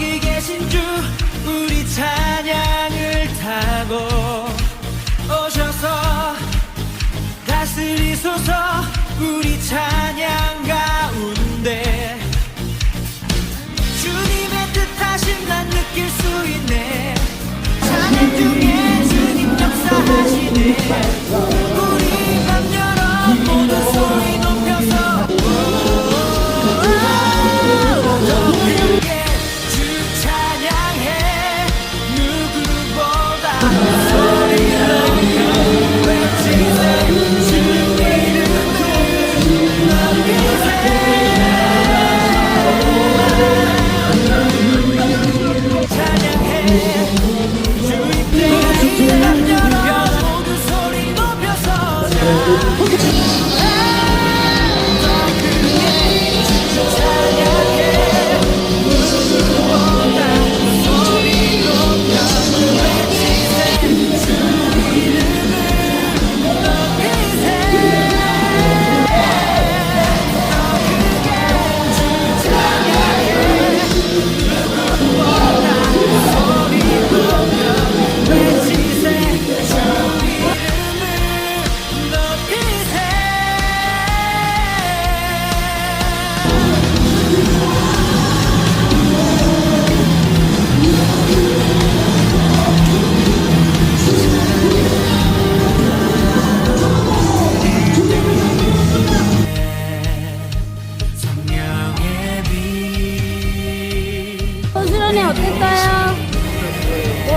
여기 계신 주 우리 찬양을 타고 오셔서 다스리소서 우리 찬양 가운데. 주님의 뜻하신 난 느낄 수 있네. 찬양 중에 주님 역사하시네.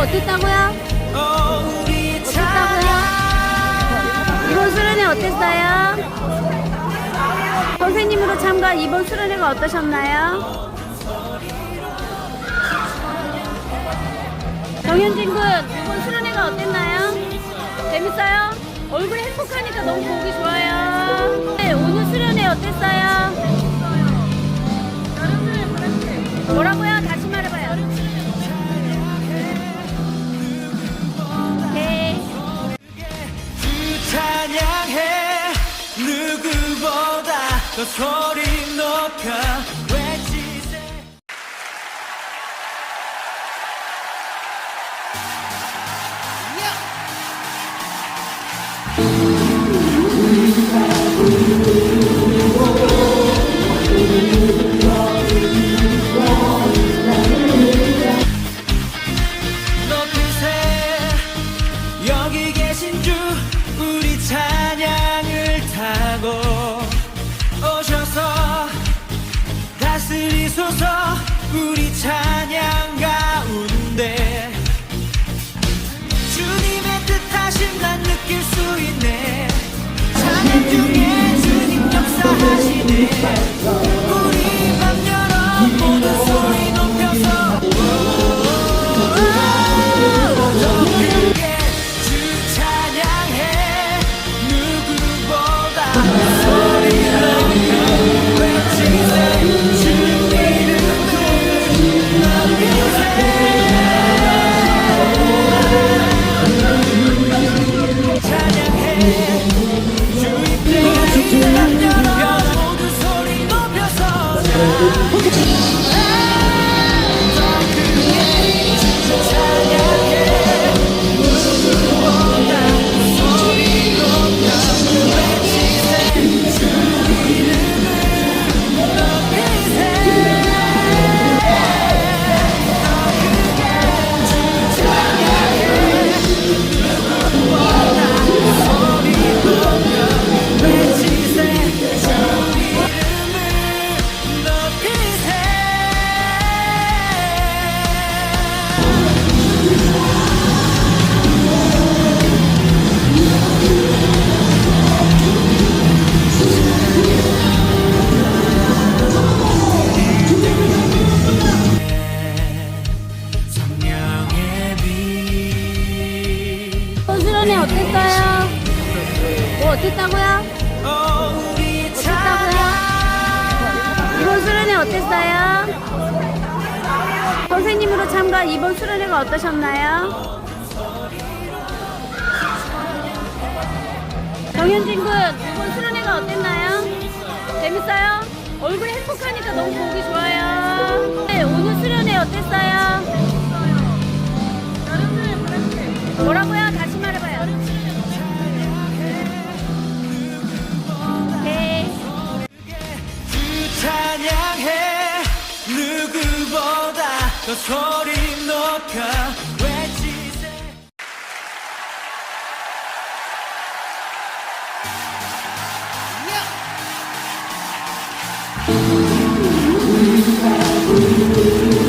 어땠다고요? 어땠다고요? 이번 수련회 어땠어요? 선생님으로 참가한 이번 수련회가 어떠셨나요? 정현진 군, 이번 수련회가 어땠나요? 재밌어요? 얼굴이 행복하니까 너무 보기 좋아요. 네, 오늘 수련회 어땠어요? 더 소리 높여 외치세. 높이세 여기 계신 주 우리 찬양을 타고 다스리소서 우리 찬양 가운데 주님의 뜻하심 난 느낄 수 있네. 찬양 중에 주님 역사하시네 어땠다고요? 어땠다고요? 이번 수련회 어땠어요? 선생님으로 참가한 이번 수련회가 어떠셨나요? 정현진 군, 이번 수련회가 어땠나요? 재밌어요? 얼굴이 행복하니까 너무 더 소리 높여. 외치세? 높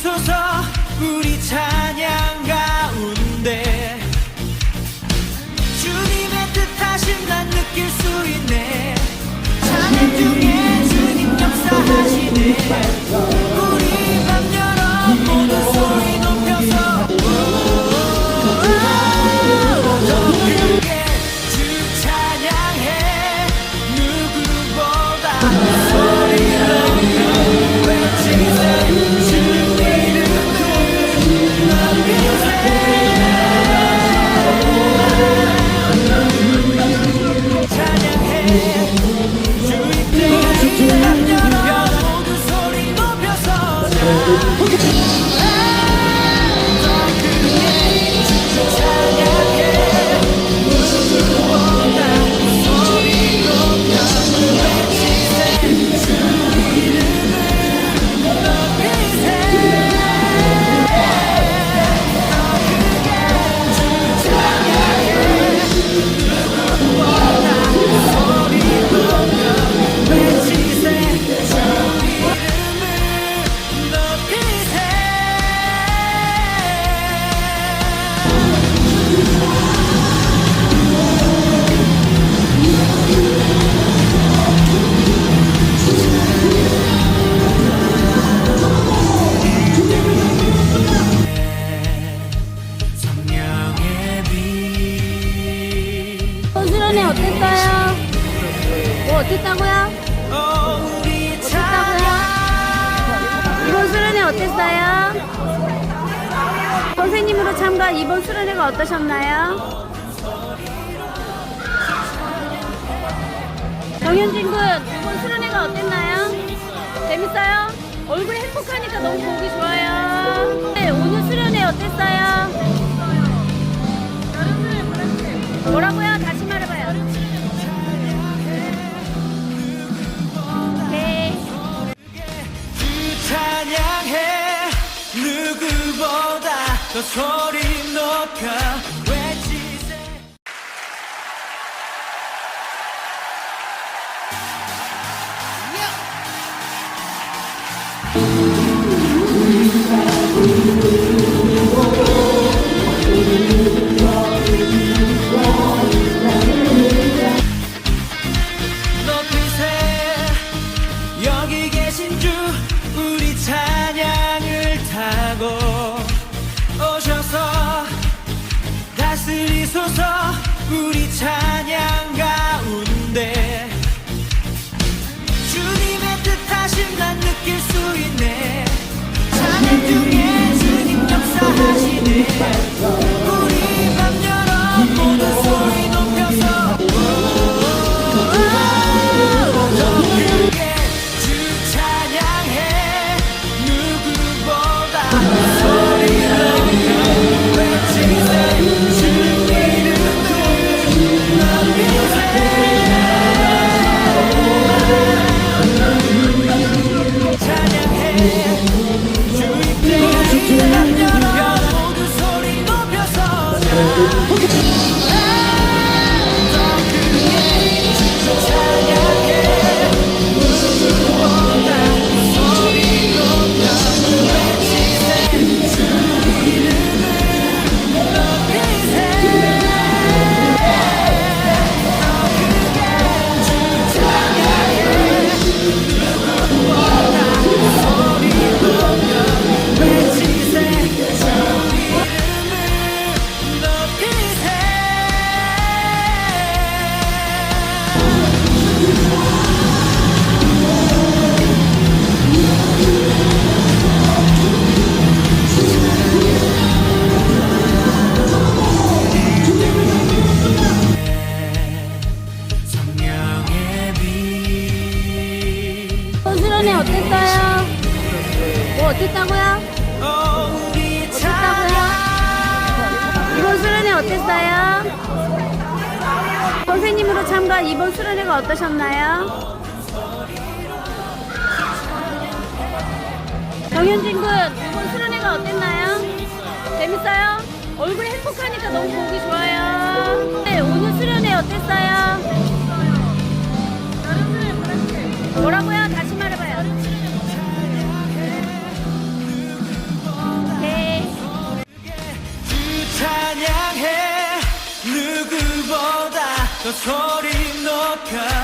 다스리소서 우리 찬양 가운데 주님의 뜻하심 난 느낄 수 있네. 찬양 중에 주님 역사하시네 어, 손수련회 어땠어요? 뭐 어땠다고요? 어, 어땠다고요? 손수련회 어땠어요? 선생님으로 참가 이번 수련회가 어떠셨나요? 정현진 군 이번 수련회가 어땠나요? 재밌어요? 얼굴이 행복하니까 너무 보기 좋아요. 네, 오늘 수련회 어땠어요? 누구보 다스리소서 우리 찬양 가운데 주님의 뜻하심 난 느낄 수 있네. 찬양 중에 주님 역사하시네 어땠다고요? 어, 어땠다고요? 이번 수련회 어땠어요? 선생님으로 참가 이번 수련회가 어떠셨나요? 정현진 군 이번 수련회가 어땠나요? 재밌어요? 얼굴이 행복하니까 너무 소리 높여